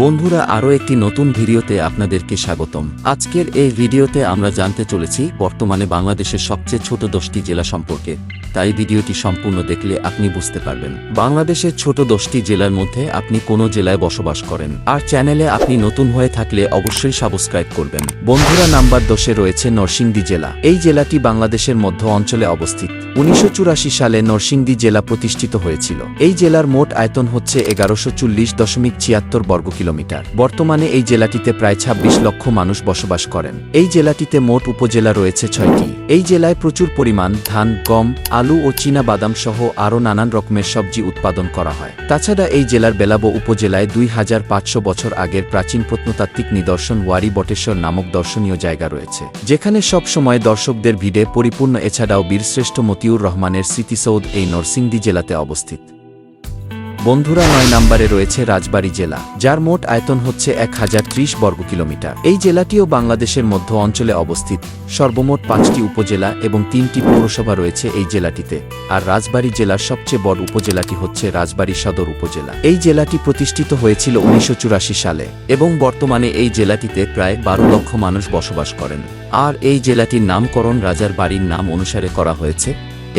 বন্ধুরা, আরও একটি নতুন ভিডিওতে আপনাদেরকে স্বাগতম। আজকের এই ভিডিওতে আমরা জানতে চলেছি, বর্তমানে বাংলাদেশের সবচেয়ে ছোট দশটি জেলা সম্পর্কে। তাই ভিডিওটি সম্পূর্ণ দেখলে আপনি বুঝতে পারবেন। বাংলাদেশের ছোট দশটি জেলার মধ্যে আপনি কোন জেলায় বসবাস করেন। আর চ্যানেলে আপনি নতুন হয়ে থাকলে অবশ্যই সাবস্ক্রাইব করবেন। বন্ধুরা, নাম্বার দশে রয়েছে নরসিংদী জেলা। এই জেলাটি বাংলাদেশের মধ্য অঞ্চলে অবস্থিত। উনিশশো চুরাশি সালে নরসিংদী জেলা প্রতিষ্ঠিত হয়েছিল। এই জেলার মোট আয়তন হচ্ছে এগারোশো চল্লিশ দশমিক ছিয়াত্তর বর্গ কিলোমিটার। বর্তমানে এই জেলাটিতে প্রায় ২৬ লক্ষ মানুষ বসবাস করেন। এই জেলাটিতে মোট উপজেলা রয়েছে ছয়টি। এই জেলায় প্রচুর পরিমাণ ধান, গম, আলু ও চীনা বাদাম সহ আরও নানান রকমের সবজি উৎপাদন করা হয়। তাছাড়া এই জেলার বেলাবো উপজেলায় দুই হাজার পাঁচশো বছর আগের প্রাচীন প্রত্নতাত্ত্বিক নিদর্শন ওয়ারি বটেশ্বর নামক দর্শনীয় জায়গা রয়েছে। যেখানে সব সময় দর্শকদের ভিড়ে পরিপূর্ণ, এছাড়াও বীরশ্রেষ্ঠ মতিউর রহমানের স্মৃতিসৌধ এই নরসিংদী জেলাতে অবস্থিত। বন্ধুরা নয় নম্বরে রয়েছে রাজবাড়ী জেলা, যার মোট আয়তন হচ্ছে এক হাজার ত্রিশ বর্গ কিলোমিটার। এই জেলাটিও বাংলাদেশের মধ্য অঞ্চলে অবস্থিত। সর্বমোট পাঁচটি উপজেলা এবং তিনটি পৌরসভা রয়েছে এই জেলাটিতে। আর রাজবাড়ী জেলার সবচেয়ে বড় উপজেলাটি হচ্ছে রাজবাড়ী সদর উপজেলা। এই জেলাটি প্রতিষ্ঠিত হয়েছিল উনিশশো চুরাশি সালে এবং বর্তমানে এই জেলাটিতে প্রায় বারো লক্ষ মানুষ বসবাস করেন। আর এই জেলাটির নামকরণ রাজার বাড়ির নাম অনুসারে করা হয়েছে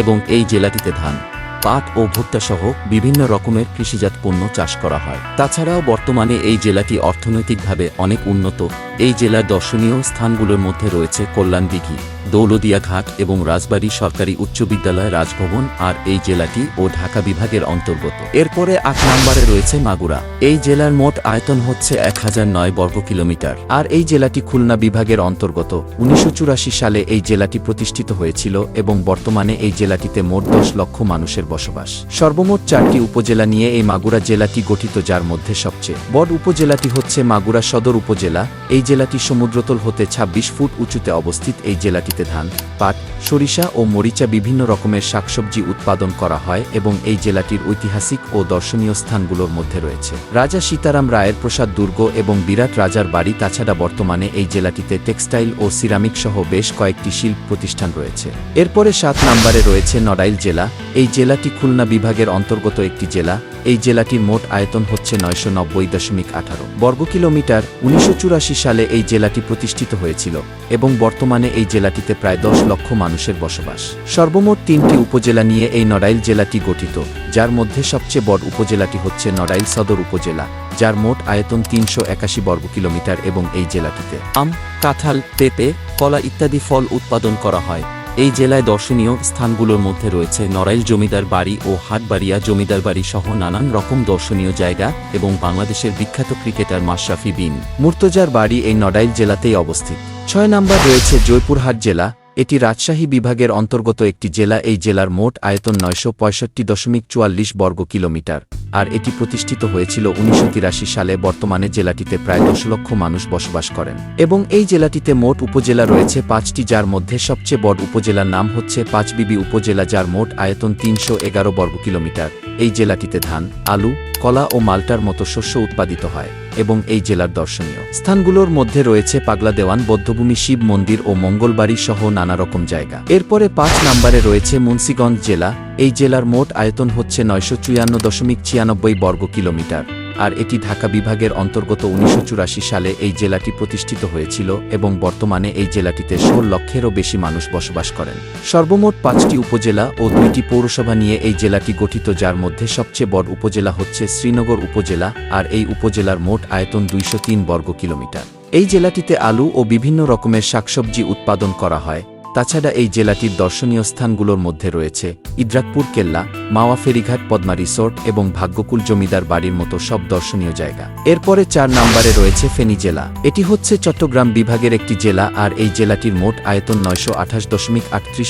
এবং এই জেলাটিতে ধান পাট ও ভুট্টা সহ বিভিন্ন রকমের কৃষিজাত পণ্য চাষ করা হয়। তাছাড়াও বর্তমানে এই জেলাটি অর্থনৈতিকভাবে অনেক উন্নত। এই জেলার দর্শনীয় স্থানগুলোর মধ্যে রয়েছে কল্যাণ দিঘি দৌলদিয়া ঘাট এবং রাজবাড়ী সরকারি উচ্চ বিদ্যালয় রাজভবন আর এই জেলাটি ও ঢাকা বিভাগের অন্তর্গত। এরপরে আট নম্বরে রয়েছে মাগুরা। এই জেলার মোট আয়তন হচ্ছে এক হাজার নয় বর্গ কিলোমিটার। আর এই জেলাটি খুলনা বিভাগের অন্তর্গত। উনিশশো সালে এই জেলাটি প্রতিষ্ঠিত হয়েছিল এবং বর্তমানে এই জেলাটিতে মোট দশ লক্ষ মানুষের বসবাস। সর্বমোট চারটি উপজেলা নিয়ে এই মাগুরা জেলাটি গঠিত যার মধ্যে সবচেয়ে। বড় উপজেলাটি হচ্ছে মাগুরা সদর উপজেলা। এই জেলাটি সমুদ্রতল হতে ২৬ ফুট উঁচুতে অবস্থিত। এই জেলাটিতে ধান, পাট, সরিষা ও মরিচা বিভিন্ন রকমের শাকসবজি উৎপাদন করা হয় এবং এই জেলাটির ঐতিহাসিক ও দর্শনীয় স্থানগুলোর মধ্যে রয়েছে। রাজা সীতারাম রায়ের প্রসাদ দুর্গ এবং বিরাট রাজার বাড়ি তাছাড়া বর্তমানে এই জেলাটিতে টেক্সটাইল ও সিরামিক সহ বেশ কয়েকটি শিল্প প্রতিষ্ঠান রয়েছে। এরপরে সাত নম্বরে রয়েছে নড়াইল জেলা। এই জেলাটি খুলনা বিভাগের অন্তর্গত একটি জেলা। এই জেলাটির মোট আয়তন হচ্ছে নয়শো নব্বই দশমিক আঠারো বর্গ কিলোমিটার। উনিশশো চুরাশি সালে এই জেলাটি প্রতিষ্ঠিত হয়েছিল এবং বর্তমানে এই জেলাটিতে প্রায় দশ লক্ষ মানুষের বসবাস। সর্বমোট তিনটি উপজেলা নিয়ে এই নড়াইল জেলাটি গঠিত, যার মধ্যে সবচেয়ে বড় উপজেলাটি হচ্ছে নড়াইল সদর উপজেলা, যার মোট আয়তন তিনশো একাশি বর্গ কিলোমিটার এবং এই জেলাটিতে আম, কাঁঠাল, পেঁপে, কলা ইত্যাদি ফল উৎপাদন করা হয়। এই জেলায় দর্শনীয় স্থানগুলোর মধ্যে রয়েছে নড়াইল জমিদার বাড়ি ও হাটবাড়িয়া জমিদার বাড়ি সহ নানান রকম দর্শনীয় জায়গা এবং বাংলাদেশের বিখ্যাত ক্রিকেটার মাশরাফি বিন। মুর্তজার বাড়ি এই নড়াইল জেলাতেই অবস্থিত। ছয় নম্বর রয়েছে জয়পুরহাট জেলা। এটি রাজশাহী বিভাগের অন্তর্গত একটি জেলা। এই জেলার মোট আয়তন নয়শো পঁয়ষট্টি দশমিক চুয়াল্লিশ বর্গ কিলোমিটার আর এটি প্রতিষ্ঠিত হয়েছিল উনিশশো তিরাশি সালে। বর্তমানে জেলাটিতে প্রায় দশ লক্ষ মানুষ বসবাস করেন। এবং এই জেলাটিতে মোট উপজেলা রয়েছে পাঁচটি, যার মধ্যে সবচেয়ে বড় উপজেলার নাম হচ্ছে পাঁচবিবি উপজেলা, যার মোট আয়তন তিনশো এগারো বর্গ কিলোমিটার এই জেলাটিতে ধান, আলু, কলা ও মাল্টার মতো শস্য উৎপাদিত হয়। এবং এই জেলার দর্শনীয়। স্থানগুলোর মধ্যে রয়েছে পাগলা দেওয়ান, বদ্ধভূমি, শিব মন্দির ও মঙ্গলবাড়ি সহ নানা রকম জায়গা। এরপরে পাঁচ নম্বরে রয়েছে মুন্সিগঞ্জ জেলা। এই জেলার মোট আয়তন হচ্ছে নয়শো চুয়ান্ন দশমিক ছিয়ানব্বই বর্গ কিলোমিটার। আর এটি ঢাকা বিভাগের অন্তর্গত উনিশশো চুরাশি সালে এই জেলাটি প্রতিষ্ঠিত হয়েছিল এবং বর্তমানে এই জেলাটিতে ষোল লক্ষেরও বেশি মানুষ বসবাস করেন। সর্বমোট পাঁচটি উপজেলা ও দুইটি পৌরসভা নিয়ে এই জেলাটি গঠিত, যার মধ্যে সবচেয়ে বড় উপজেলা হচ্ছে শ্রীনগর উপজেলা আর এই উপজেলার মোট আয়তন দুইশ তিন বর্গ কিলোমিটার এই জেলাটিতে আলু ও বিভিন্ন রকমের শাকসবজি উৎপাদন করা হয়। তাছাড়া এই জেলাটির দর্শনীয় স্থানগুলোর মধ্যে রয়েছে ইদ্রাকপুর কেল্লা, মাওয়া ফেরিঘাট, পদ্মা রিসোর্ট এবং ভাগ্যকুল জমিদার বাড়ির মতো সব দর্শনীয় জায়গা। এরপরে চার নম্বরে রয়েছে ফেনী জেলা। এটি হচ্ছে চট্টগ্রাম বিভাগের একটি জেলা আর এই জেলাটির মোট আয়তন নয়শো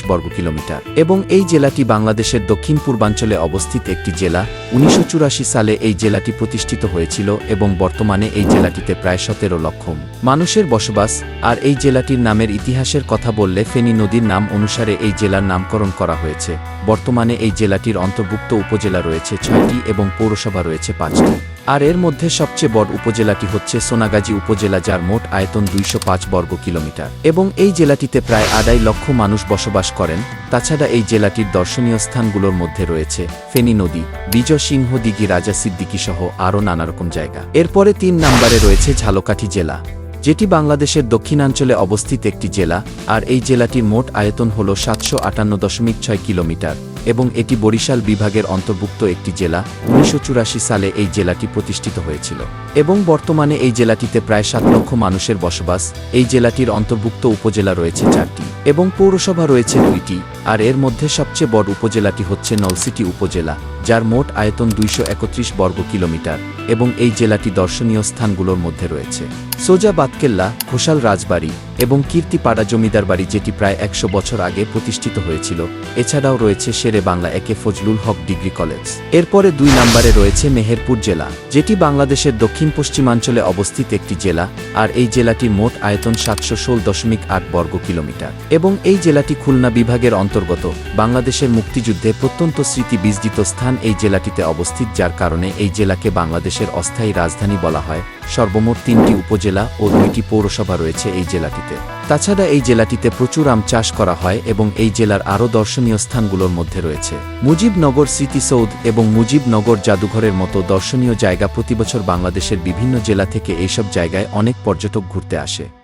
বর্গ কিলোমিটার এবং এই জেলাটি বাংলাদেশের দক্ষিণ পূর্বাঞ্চলে অবস্থিত একটি জেলা। উনিশশো চুরাশি সালে এই জেলাটি প্রতিষ্ঠিত হয়েছিল এবং বর্তমানে এই জেলাটিতে প্রায় সতেরো লক্ষ মানুষের বসবাস। আর এই জেলাটির নামের ইতিহাসের কথা বললে ফেনী নদীর নাম অনুসারে এই জেলার নামকরণ করা হয়েছে। বর্তমানে এই জেলাটির অন্তর্ভুক্ত উপজেলা রয়েছে ছয়টি এবং পৌরসভা রয়েছে পাঁচটি। আর এর মধ্যে সবচেয়ে বড় উপজেলাটি হচ্ছে সোনাগাজী উপজেলা, যার মোট আয়তন দুইশো পাঁচ বর্গ কিলোমিটার। এবং এই জেলাটিতে প্রায় আড়াই লক্ষ মানুষ বসবাস করেন। তাছাড়া এই জেলাটির দর্শনীয় স্থানগুলোর মধ্যে রয়েছে ফেনী নদী, বিজয় সিংহ, দিঘি, রাজা সিদ্দিকী সহ আরও নানারকম জায়গা। এরপরে তিন নম্বরে রয়েছে ঝালকাঠি জেলা। যেটি বাংলাদেশের দক্ষিণাঞ্চলে অবস্থিত একটি জেলা, আর এই জেলাটির মোট আয়তন হল সাতশো আটান্ন দশমিক ছয় কিলোমিটার, এবং এটি বরিশাল বিভাগের অন্তর্ভুক্ত একটি জেলা, উনিশশো চুরাশি সালে এই জেলাটি প্রতিষ্ঠিত হয়েছিল। এবং বর্তমানে এই জেলাটিতে প্রায় সাত লক্ষ মানুষের বসবাস, এই জেলাটির অন্তর্ভুক্ত উপজেলা রয়েছে চারটি, এবং পৌরসভা রয়েছে দুইটি, আর এর মধ্যে সবচেয়ে বড় উপজেলাটি হচ্ছে নলসিটি উপজেলা। যার মোট আয়তন দুইশো একত্রিশ বর্গ কিলোমিটার, এবং এই জেলাটি দর্শনীয় স্থানগুলোর মধ্যে রয়েছে। সোজা বাতকেল্লা, ঘোষাল রাজবাড়ি এবং কীর্তিপাড়া জমিদার বাড়ি যেটি প্রায় একশো বছর আগে প্রতিষ্ঠিত হয়েছিল। এছাড়াও রয়েছে শেরে বাংলা একে ফজলুল হক ডিগ্রি কলেজ। এরপরে দুই নম্বরে রয়েছে মেহেরপুর জেলা, যেটি বাংলাদেশের দক্ষিণ পশ্চিমাঞ্চলে অবস্থিত একটি জেলা, আর এই জেলাটির মোট আয়তন সাতশো ষোল দশমিক আট বর্গ কিলোমিটার। এবং এই জেলাটি খুলনা বিভাগের অন্তর্গত, বাংলাদেশের মুক্তিযুদ্ধে প্রত্যন্ত স্মৃতি বিজড়িত স্থান এই জেলাটিতে অবস্থিত, যার কারণে এই জেলাকে বাংলাদেশের অস্থায়ী রাজধানী বলা হয়। সর্বমোট তিনটি উপজেলা ও দুইটি পৌরসভা রয়েছে এই জেলাটিতে। তাছাড়া এই জেলাটিতে প্রচুর আম চাষ করা হয় এবং এই জেলার আরও দর্শনীয় স্থানগুলোর মধ্যে রয়েছে। মুজিবনগর স্মৃতিসৌধ এবং মুজিবনগর জাদুঘরের মতো দর্শনীয় জায়গা প্রতিবছর বাংলাদেশের বিভিন্ন জেলা থেকে এইসব জায়গায় অনেক পর্যটক ঘুরতে আসে।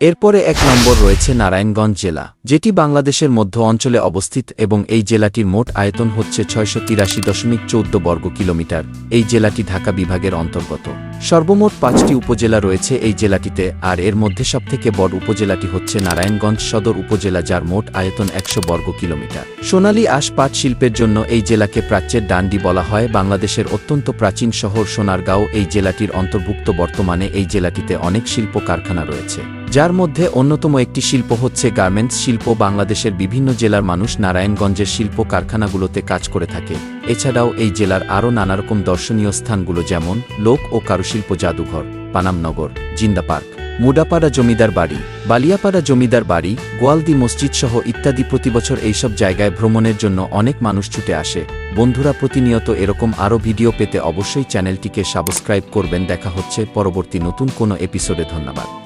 এরপরে এক নম্বর রয়েছে নারায়ণগঞ্জ জেলা, যেটি বাংলাদেশের মধ্য অঞ্চলে অবস্থিত এবং এই জেলাটির মোট আয়তন হচ্ছে ছয়শো তিরাশি দশমিক চৌদ্দ বর্গ কিলোমিটার। এই জেলাটি ঢাকা বিভাগের অন্তর্গত। সর্বমোট পাঁচটি উপজেলা রয়েছে এই জেলাটিতে, আর এর মধ্যে সবথেকে বড় উপজেলাটি হচ্ছে নারায়ণগঞ্জ সদর উপজেলা যার মোট আয়তন একশো বর্গ কিলোমিটার। সোনালী আশ পাট শিল্পের জন্য এই জেলাকে প্রাচ্যের ডান্ডি বলা হয়। বাংলাদেশের অত্যন্ত প্রাচীন শহর সোনারগাঁও এই জেলাটির অন্তর্ভুক্ত বর্তমানে এই জেলাটিতে অনেক শিল্প কারখানা রয়েছে। যার মধ্যে অন্যতম একটি শিল্প হচ্ছে গার্মেন্টস শিল্প। বাংলাদেশের বিভিন্ন জেলার মানুষ নারায়ণগঞ্জের শিল্প কারখানাগুলোতে কাজ করে থাকে। এছাড়াও এই জেলার আরও নানারকম দর্শনীয় স্থানগুলো যেমন লোক ও কারুশিল্প জাদুঘর, পানামনগর, জিন্দা পার্ক, মুডাপাড়া জমিদার বাড়ি, বালিয়াপাড়া জমিদার বাড়ি, গোয়ালদি মসজিদ সহ ইত্যাদি। প্রতিবছর এইসব জায়গায় ভ্রমণের জন্য অনেক মানুষ ছুটে আসে। বন্ধুরা প্রতিনিয়ত এরকম আরও ভিডিও পেতে অবশ্যই চ্যানেলটিকে সাবস্ক্রাইব করবেন। দেখা হচ্ছে পরবর্তী নতুন কোনো এপিসোডে। ধন্যবাদ।